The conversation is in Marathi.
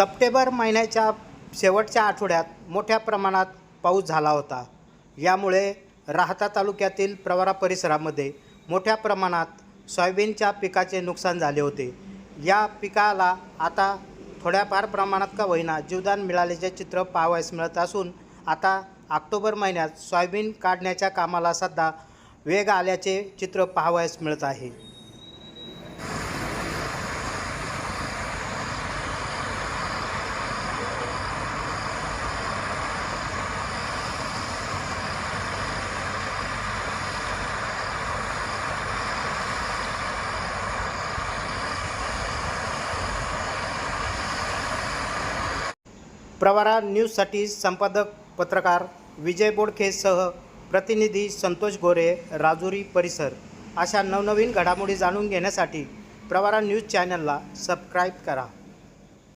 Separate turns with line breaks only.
सप्टेंबर महिन्याच्या शेवटच्या आठवड्यात मोठ्या प्रमाणात पाऊस झाला होता. यामुळे राहता तालुक्यातील प्रवारा परिसरामध्ये मोठ्या प्रमाणात सोयाबीनच्या पिकाचे नुकसान झाले होते. या पिकाला आता थोड्याफार प्रमाणात का होईना जीवदान मिळाल्याचे चित्र पाहावयास मिळत असून आता ऑक्टोबर महिन्यात सोयाबीन काढण्याच्या कामाला सध्या वेग आल्याचे चित्र पाहावयास मिळत आहे. प्रवारा न्यूजसाठी संपादक पत्रकार विजय बोडखेसह प्रतिनिधी संतोष गोरे राजुरी परिसर. अशा नवनवीन घडामोडी जाणून घेण्यासाठी प्रवारा न्यूज चॅनलला सबस्क्राईब करा.